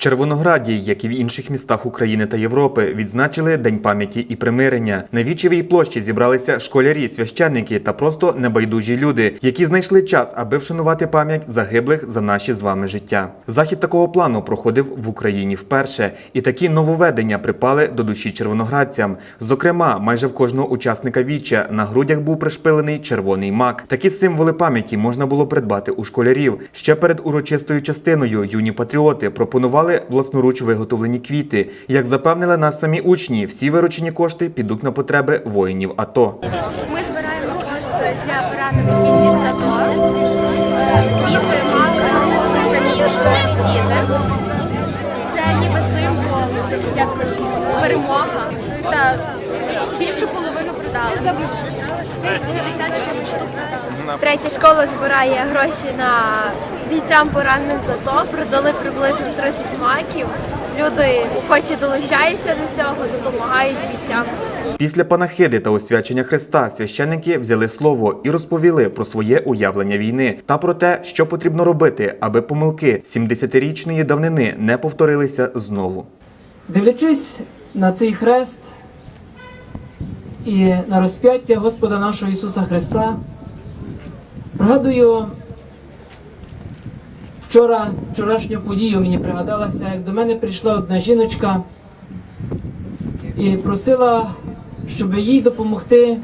Червонограді, як і в інших містах України та Європи, відзначили День пам'яті і примирення. На Вічевій площі зібралися школярі, священники та просто небайдужі люди, які знайшли час, аби вшанувати пам'ять загиблих за наші з вами життя. Захід такого плану проходив в Україні вперше, і такі нововведення припали до душі червоноградцям. Зокрема, майже в кожного учасника віча на грудях був пришпилений червоний мак. Такі символи пам'яті можна було придбати у школярів. Ще перед урочистою частиною юні патріоти пропонували власноруч виготовлені квіти. Як запевнили нас самі учні, всі виручені кошти підуть на потреби воїнів АТО. Ми збираємо кошти для поранених бійців ЗАТО. Е, Квіти, маки робили самі в школі діти. Це ніби символ, як перемога. Та більшу половину продали. Десь 50 штук. Третя школа збирає гроші на бійцям пораненим ЗАТО. Продали приблизно 30 маків. Люди охоче долучаються до цього, допомагають бійцям. Після панахиди та освячення Христа священники взяли слово і розповіли про своє уявлення війни та про те, що потрібно робити, аби помилки 70-річної давнини не повторилися знову. Дивлячись на цей хрест і на розп'яття Господа нашого Ісуса Христа, пригадую вчора, вчорашню подію мені пригадалася, як до мене прийшла одна жіночка і просила, щоб їй допомогти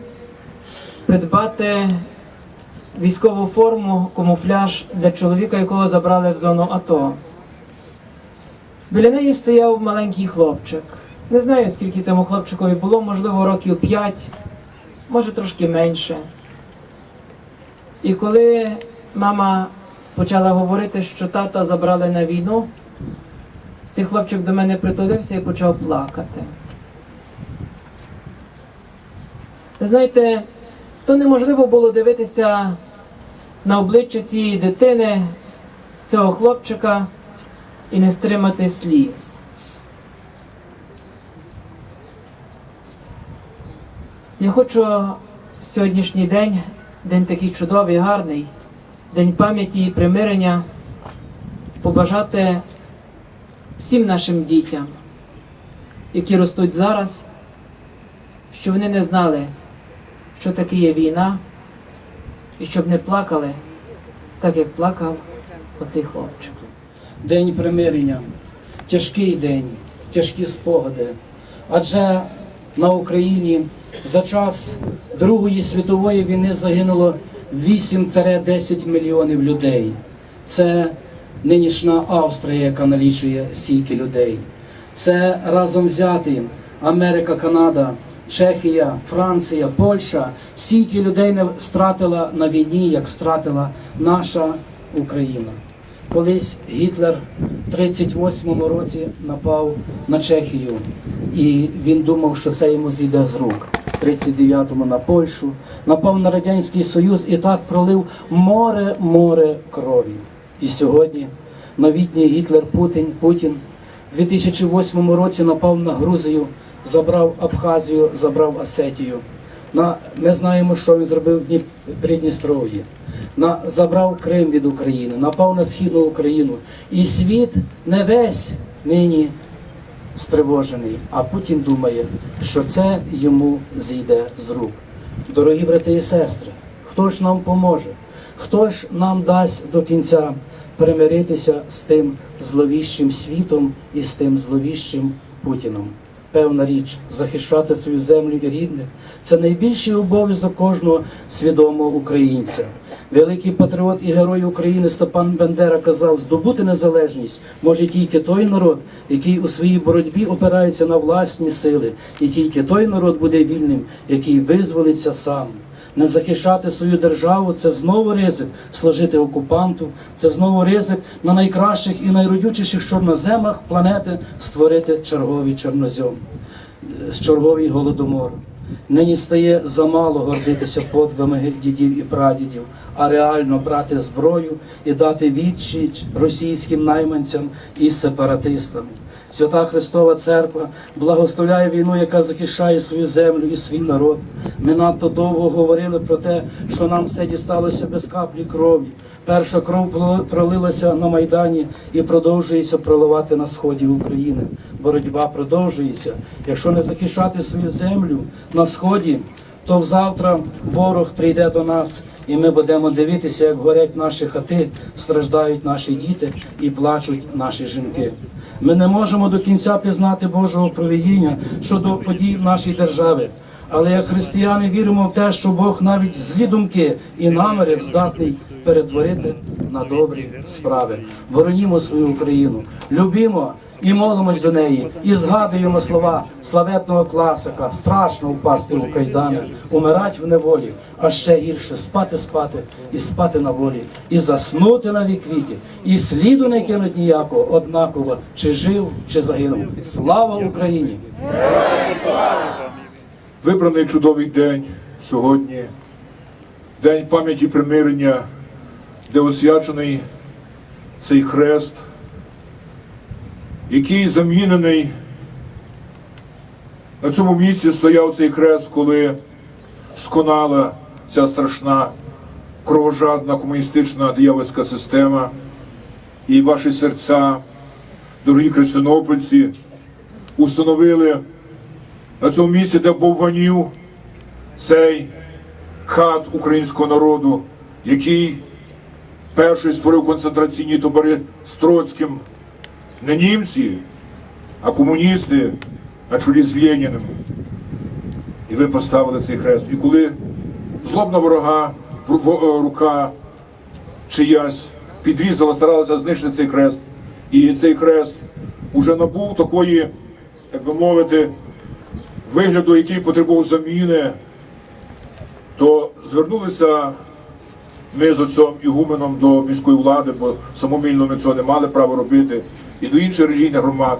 придбати військову форму, камуфляж для чоловіка, якого забрали в зону АТО. Біля неї стояв маленький хлопчик. Не знаю, скільки цьому хлопчикові було, можливо, років 5, може трошки менше. І коли мама почала говорити, що тата забрали на війну, цей хлопчик до мене притулився і почав плакати. Знаєте, то неможливо було дивитися на обличчя цієї дитини, цього хлопчика і не стримати сліз. Я хочу сьогоднішній день, день такий чудовий, гарний, день пам'яті і примирення, побажати всім нашим дітям, які ростуть зараз, щоб вони не знали, що таке є війна, і щоб не плакали, так як плакав оцей хлопчик. День примирення, тяжкий день, тяжкі спогади. Адже на Україні за час Другої світової війни загинуло 8-10 мільйонів людей. Це нинішня Австрія, яка налічує стільки людей. Це разом взяти Америка, Канада, Чехія, Франція, Польща. Стільки людей не стратила на війні, як стратила наша Україна. Колись Гітлер в 38-му році напав на Чехію, і він думав, що це йому зійде з рук. В 39-му на Польщу, напав на Радянський Союз і так пролив море, море крові. І сьогодні новітній Гітлер Путін, Путін в 2008 році напав на Грузію, забрав Абхазію, забрав Осетію. На, ми знаємо, що він зробив в Придністров'ї. На, забрав Крим від України, напав на Східну Україну. І світ не весь нині стривожений, а Путін думає, що це йому зійде з рук. Дорогі брати і сестри, хто ж нам поможе? Хто ж нам дасть до кінця примиритися з тим зловіщим світом і з тим зловіщим Путіном? Певна річ, захищати свою землю і рідних це найбільший обов'язок кожного свідомого українця. Великий патріот і герой України Степан Бендера казав, здобути незалежність може тільки той народ, який у своїй боротьбі опирається на власні сили, і тільки той народ буде вільним, який визволиться сам. Не захищати свою державу це знову ризик служити окупанту, це знову ризик на найкращих і найродючіших чорноземах планети створити черговий чорнозем, е, черговий голодомор. Нині стає замало гордитися подвигами дідів і прадідів, а реально брати зброю і дати відсіч російським найманцям і сепаратистам. Свята Христова Церква благословляє війну, яка захищає свою землю і свій народ. Ми надто довго говорили про те, що нам все дісталося без каплі крові. Перша кров пролилася на Майдані і продовжується проливати на сході України. Боротьба продовжується. Якщо не захищати свою землю на сході, то завтра ворог прийде до нас, і ми будемо дивитися, як горять наші хати, страждають наші діти і плачуть наші жінки. Ми не можемо до кінця пізнати Божого провидіння щодо подій в нашій державі. Але як християни віримо в те, що Бог навіть злі думки і наміри здатний перетворити на добрі справи. Боронімо свою Україну, любімо і молимось до неї, і згадуємо слова славетного класика. Страшно впасти у кайдани, умирать в неволі, а ще гірше спати, спати і спати на волі, і заснути на вік віки, і сліду не кинуть ніякого, однаково, чи жив, чи загинув. Слава Україні! Вибраний чудовий день сьогодні, день пам'яті примирення, де освячений цей хрест, який замінений. На цьому місці стояв цей хрест, коли сконала ця страшна кровожадна комуністична диявольська система. І ваші серця, дорогі християнопольці, установили на цьому місці, де бовванів цей хат українського народу, який перший створив концентраційні табори з Троцьким, не німці, а комуністи на чолі з Леніним. І ви поставили цей хрест. І коли злобна ворога е, рука чиясь підрізала, старалася знищити цей хрест. І цей хрест уже набув такої, як би мовити, вигляду, який потребував заміни, то звернулися ми з отцом Ігуменом до міської влади, бо самовільно ми цього не мали права робити, і до інших релігійних громад,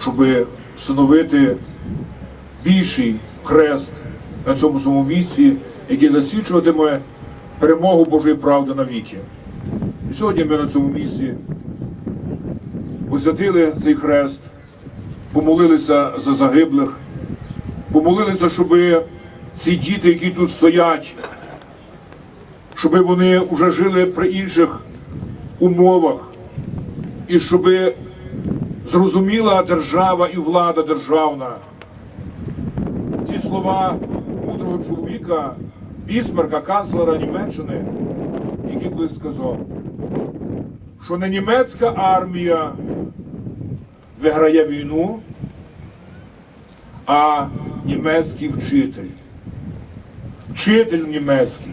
щоб встановити більший хрест на цьому самому місці, який засвідчуватиме перемогу Божої правди навіки. І сьогодні ми на цьому місці посадили цей хрест, помолилися за загиблих, помолилися, щоб ці діти, які тут стоять, щоб вони вже жили при інших умовах, і щоб зрозуміла держава і влада державна. Ці слова мудрого чоловіка, Бісмарка, канцлера Німеччини, який колись сказав, що не німецька армія виграє війну, а німецький вчитель. Вчитель німецький.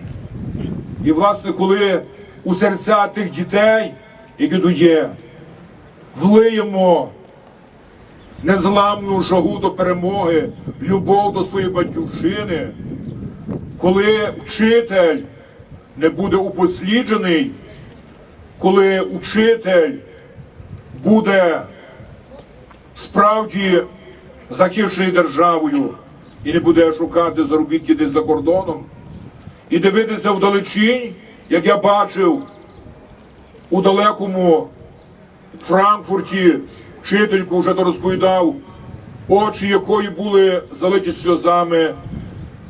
І, власне, коли у серця тих дітей, які тут є, влиємо незламну жагу до перемоги, любов до своєї батьківщини, коли вчитель не буде упосліджений, коли учитель буде справді захищений державою і не буде шукати заробітки десь за кордоном, і дивитися вдалечінь, як я бачив у далекому Франкфурті, вчительку вже то розповідав, очі якої були залиті сльозами,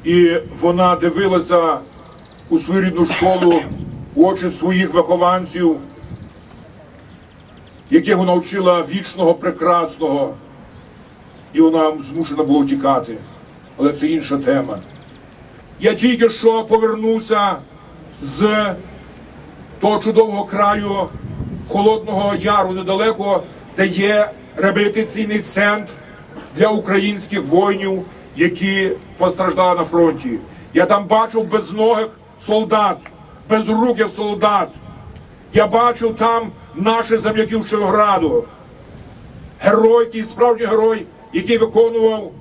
і вона дивилася у свою рідну школу, у очі своїх вихованців, яких вона вчила вічного, прекрасного, і вона змушена була втікати. Але це інша тема. Я тільки що повернувся з того чудового краю Холодного Яру недалеко, де є реабілітаційний центр для українських воїнів, які постраждали на фронті. Я там бачив безногих солдат, безруких солдат. Я бачив там наших земляків Чевграду. Герой, який справжній герой, який виконував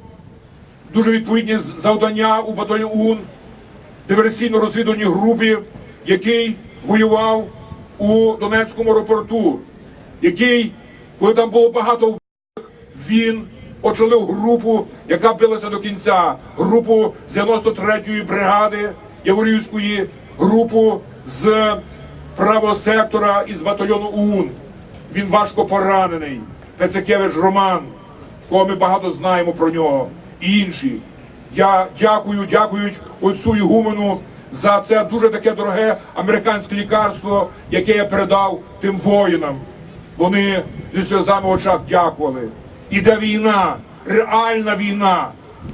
дуже відповідні завдання у батальйоні УН, диверсійно-розвідувальній групі, який воював у Донецькому аеропорту, який, коли там було багато вбитих, він очолив групу, яка билася до кінця, групу з 93-ї бригади Яворівської, групу з правого сектора із батальйону УН. Він важко поранений. Пецекевич Роман, кого ми багато знаємо про нього, і інші. Я дякую, дякують отцю Ігумену за це дуже таке дороге американське лікарство, яке я передав тим воїнам. Вони зі сльозами в очах дякували. Іде війна, реальна війна.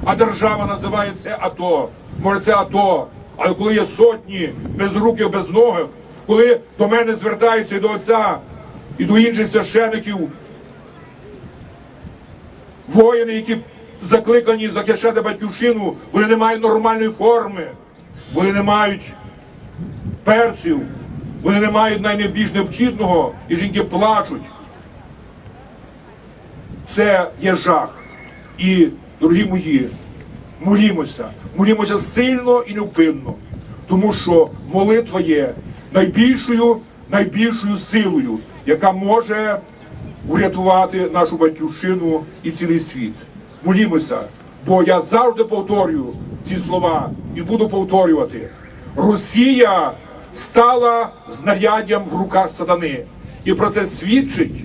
А держава називає це АТО. Може, це АТО. Але коли є сотні без руків, без ноги, коли до мене звертаються і до отця, і до інших священиків, воїни, які закликані захищати батьківщину, вони не мають нормальної форми, вони не мають перців, вони не мають найбільш необхідного, і жінки плачуть. Це є жах. І, дорогі мої, молімося, молімося сильно і невпинно, тому що молитва є найбільшою, найбільшою силою, яка може врятувати нашу батьківщину і цілий світ. Молімося, бо я завжди повторюю ці слова і буду повторювати. Росія стала знаряддям в руках сатани. І про це свідчить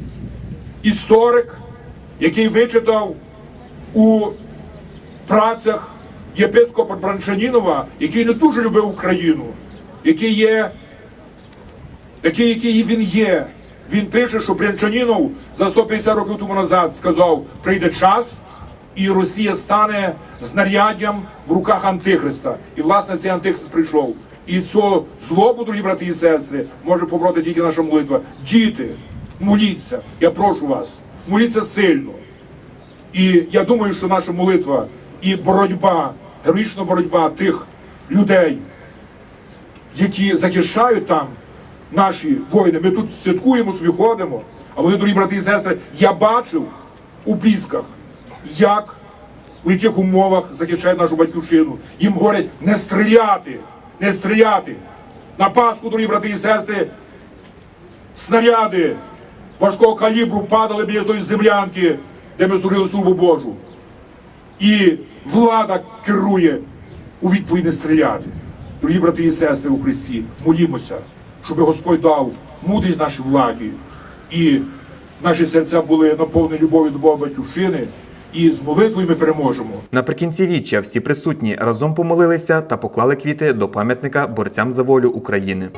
історик, який вичитав у працях єпископа Бранчанінова, який не дуже любив Україну, який є, який, який він є. Він пише, що Брянчанінов за 150 років тому назад сказав, прийде час, і Росія стане знаряддям в руках Антихриста. І власне цей Антихрист прийшов. І цю злобу, дорогі брати і сестри, може побороти тільки наша молитва. Діти, моліться, я прошу вас, моліться сильно. І я думаю, що наша молитва і боротьба, героїчна боротьба тих людей, які захищають там наші воїни. Ми тут святкуємо, собі ходимо. А вони, дорогі брати і сестри, я бачив у Пісках, як у яких умовах захищають нашу батьківщину. Їм говорять не стріляти, не стріляти. На Пасху, дорогі брати і сестри, снаряди важкого калібру падали біля тої землянки, де ми служили службу Божу. І влада керує у відповідь не стріляти. Дорогі брати і сестри у Христі, молімося, щоб Господь дав мудрість нашій владі, і наші серця були наповнені любов'ю до Бога Батьківщини, і з молитвою ми переможемо. Наприкінці віччя всі присутні разом помолилися та поклали квіти до пам'ятника борцям за волю України.